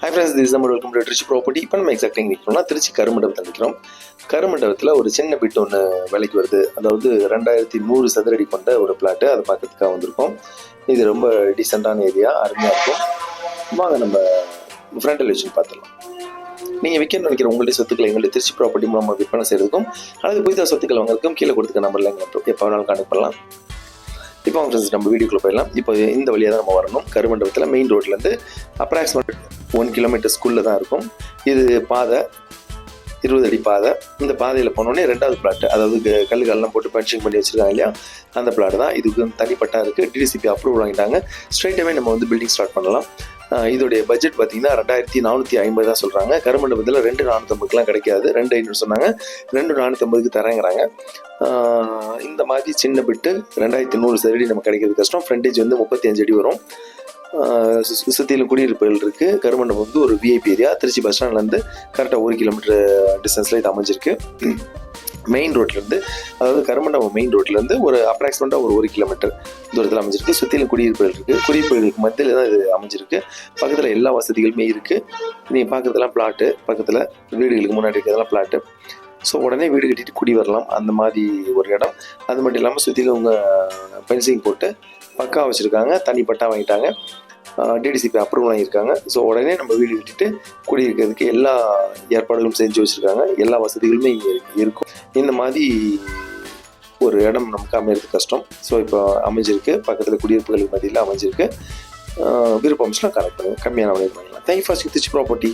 High friends this நம்ம welcome to Trichy property இப்போ நம்ம எக்ஸாக்ட் எங்கே நிற்கிறோம்னா திருச்சி கருமண்டபத்தில் நிற்கிறோம் கருமண்டபத்தில் ஒரு சின்ன பிட் ஒன்று விலைக்கு வருது. அதாவது ரெண்டாயிரத்தி நூறு சதுரடி கொண்ட ஒரு பிளாட்டு அதை பார்க்கறதுக்காக வந்திருக்கோம். இது ரொம்ப டீசெண்டான ஏரியா அருமையாக இருக்கும். வாங்க நம்ம ஃப்ரண்ட் எலிவேஷன் பார்த்துடலாம். நீங்கள் விற்கணும்னு நினைக்கிற உங்களுடைய சொத்துக்களை எங்களுடைய திருச்சி ப்ராப்பர்ட்டி மூலமாக விற்பனை செய்கிறதுக்கும் அல்லது புதிதாக சொத்துக்கள் வாங்குறதுக்கும் கீழே கொடுத்துக்க நம்பரில் எங்களை எப்போ வேணாலும் கான்டெக்ட் பண்ணலாம். இப்போ அவங்க நம்ம வீடியோக்குள்ள போயிடலாம். இப்போ இந்த வழியாக தான் நம்ம வரணும். கருமண்டபத்தில் மெயின் ரோட்லேருந்து அப்ராக்சிமேட் ஒன் கிலோமீட்டர்ஸ்குள்ளே தான் இருக்கும். இது பாதை இருபது அடி பாதை. இந்த பாதையில் போனோடனே ரெண்டாவது பிளாட் அதாவது கல்லுகள்லாம் போட்டு பஞ்சிங் பண்ணி வச்சிருக்காங்க இல்லையா? அந்த பிளாட் தான். இதுக்கு வந்து தனிப்பட்டா இருக்குது டிடிசிபி அப்ரூவல் வாங்கிட்டாங்க ஸ்ட்ரைட்டாகவே நம்ம வந்து பில்டிங் ஸ்டார்ட் பண்ணலாம். இதோடைய பட்ஜெட் பார்த்தீங்கன்னா ரெண்டாயிரத்தி நானூற்றி ஐம்பது தான் சொல்கிறாங்க கருமண்டபத்தில் ரெண்டு நானூற்றம்பதுக்குலாம் கிடைக்காது. ரெண்டு ஐநூறு சொன்னாங்க. ரெண்டு நானூற்றம்பதுக்கு தரேங்கிறாங்க. இந்த மாதிரி சின்ன பிட்டு ரெண்டாயிரத்தி நூறு சதுரடி நம்ம கிடைக்கிறது கஷ்டம். ஃப்ரண்டேஜ் வந்து முப்பத்தி அஞ்சு அடி வரும். ஆஹ் சுத்தியிலும் குடியிருப்புகள் இருக்குது கருமண்டபம் வந்து ஒரு விஐபி ஏரியா திருச்சி பஸ் ஸ்டாண்ட்லேருந்து கரெக்டாக ஒரு கிலோமீட்டர் டிஸ்டன்ஸில் இது அமைஞ்சிருக்கு. மெயின் ரோட்லேருந்து அதாவது கருமண்டபம் மெயின் ரோட்லேருந்து ஒரு அப்ராக்சிமேட்டாக ஒரு ஒரு கிலோமீட்டர் தூரத்தில் அமைஞ்சிருக்கு. சுற்றிலும் குடியிருப்புகள் இருக்குது குடியிருப்புகளுக்கு மத்தியில் தான் இது அமைஞ்சிருக்கு. பக்கத்தில் எல்லா வசதிகளுமே இருக்குது நீங்கள் பார்க்குறதெல்லாம் பிளாட்டு பக்கத்தில் வீடுகளுக்கு முன்னாடி இருக்கிறதெல்லாம் பிளாட்டு ஸோ உடனே வீடு கட்டிட்டு குடி வரலாம். அந்த மாதிரி ஒரு இடம். அது மட்டும் இல்லாமல் சுற்றிலும் அவங்க ஃபென்சிங் போட்டு பக்கா வச்சுருக்காங்க. தனி பட்டா வாங்கிட்டாங்க. டிடிசிபி அப்ரூவல் வாங்கியிருக்காங்க ஸோ உடனே நம்ம வீடு விட்டுட்டு குடியிருக்கிறதுக்கு எல்லா ஏற்பாடுகளும் செஞ்சு வச்சுருக்காங்க. எல்லா வசதிகளுமே இங்கே இருக்கும். இந்த மாதிரி ஒரு இடம் நமக்கு அமையிறது கஷ்டம். ஸோ இப்போ அமைஞ்சிருக்கு. பக்கத்தில் குடியிருப்புகளுக்கு மத்தியில் அமைஞ்சிருக்கு. விருப்பம்ஸ்லாம் கனெக்ட் பண்ணுங்கள் கம்மியான விலைக்கு வாங்கலாம் தேங்க்யூ ஃபார் சித்திச்சு ப்ராப்பர்ட்டி